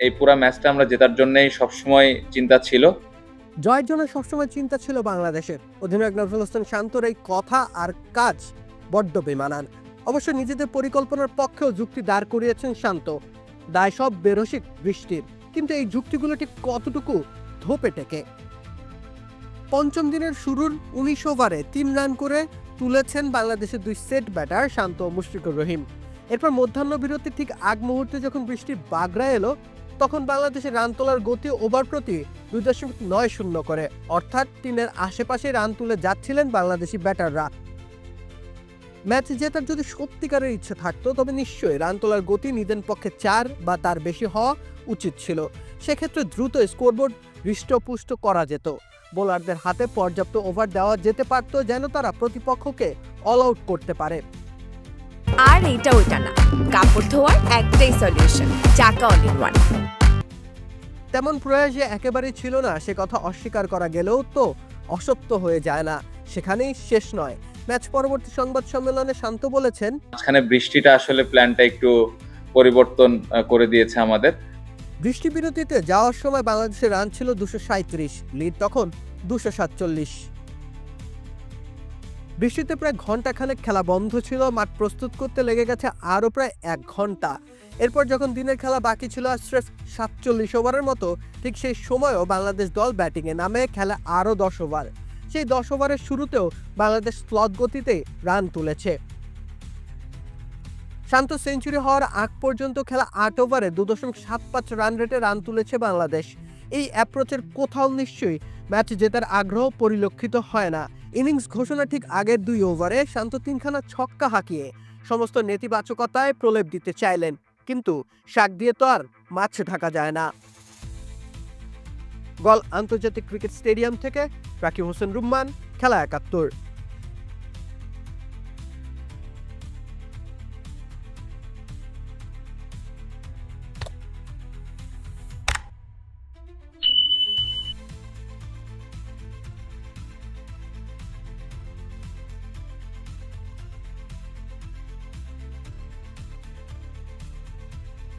এই পুরা ম্যাচটা আমরা জেতার জন্যই সবসময় চিন্তা ছিল। জয়ের জন্য সবসময় চিন্তা ছিল বাংলাদেশের। অধিনায়ক নজরুল হোসেন শান্তর এই কথা আর কাজ বড্ড বেমানান। অবশ্য নিজেদের পরিকল্পনার পক্ষেও যুক্তি দাঁড় করিয়েছেন শান্ত। দায় সব বেরসিক বৃষ্টির। কিন্তু এই যুক্তিগুলো ঠিক কতটুকু ধোপে টেকে? পঞ্চম দিনের শুরুর উনিশ ওভারে তিন রান করে তুলেছেন বাংলাদেশের দুই সেট ব্যাটার শান্ত মুশফিকুর রহিম। এরপর মধ্যাহ্ন বিরতির ঠিক আগ মুহূর্তে যখন বৃষ্টির বাগড়া এলো তখন বাংলাদেশের রান তোলার গতি ওভার প্রতি দুই দশমিক নয় শূন্য করে। অর্থাৎ তিনের আশেপাশে রান তুলে যাচ্ছিলেন বাংলাদেশি ব্যাটাররা। ম্যাচ জেতার যদি সত্যিকারের ইচ্ছে থাকতো, তবে নিশ্চয়ই রান তোলার গতি নিজের পক্ষে চার বা তার বেশি হওয়া উচিত ছিল। সেক্ষেত্রে দ্রুত স্কোরবোর্ড হৃষ্টপুষ্ট করা যেত। বোলারদের হাতে পর্যাপ্ত ওভার দেওয়া যেতে পারত যেন তারা প্রতিপক্ষকে অল আউট করতে পারে। আর এটা ওইটা না। কাপড় ধোয়ার একটাই সলিউশন চাকা অল ইন ওয়ান তেমন প্রয়াস যে একেবারেই ছিল না সে কথা অস্বীকার করা গেলেও তো অসত্য হয়ে যায় না। সেখানেই শেষ নয়। ম্যাচ পরবর্তী সংবাদ সম্মেলনে শান্ত বলেছেন মাঝখানে বৃষ্টিটা আসলে প্ল্যানটা একটু পরিবর্তন করে দিয়েছে আমাদের। বৃষ্টি বিরতিতে যাওয়ার সময় বাংলাদেশের রান ছিল দুশো সাঁত্রিশ লিড তখন দুশো সাতচল্লিশ। বৃষ্টিতে প্রায় ঘন্টাখানেক খেলা বন্ধ ছিল, মাঠ প্রস্তুত করতে লেগে গেছে আরও প্রায় এক ঘণ্টা এরপর যখন দিনের খেলা বাকি ছিল স্রেফ সাতচল্লিশ ওভারের মতো, ঠিক সেই সময়ও বাংলাদেশ দল ব্যাটিংয়ে নামে খেলা আরও দশ ওভার। সেই দশ ওভারের শুরুতেও বাংলাদেশ স্লট গতিতে রান তুলেছে। শান্ত সেঞ্চুরি হওয়ার আগ পর্যন্ত খেলা আট ওভারে দু দশমিক সাত পাঁচ রান রেটে রান তুলেছে বাংলাদেশ। এই অ্যাপ্রোচের কোথাও নিশ্চয়ই ম্যাচ জেতার আগ্রহ পরিলক্ষিত হয় না। ইনিংস ঘোষণা ঠিক আগের দুই ওভারে শান্ত তিনখানা ছক্কা হাঁকিয়ে সমস্ত নেতিবাচকতায় প্রলেপ দিতে চাইলেন, কিন্তু শাক দিয়ে তো আর মাছ ঢাকা যায় না। গল আন্তর্জাতিক ক্রিকেট স্টেডিয়াম থেকে রাকিব হোসেন রুম্মান, খেলা একাত্তর।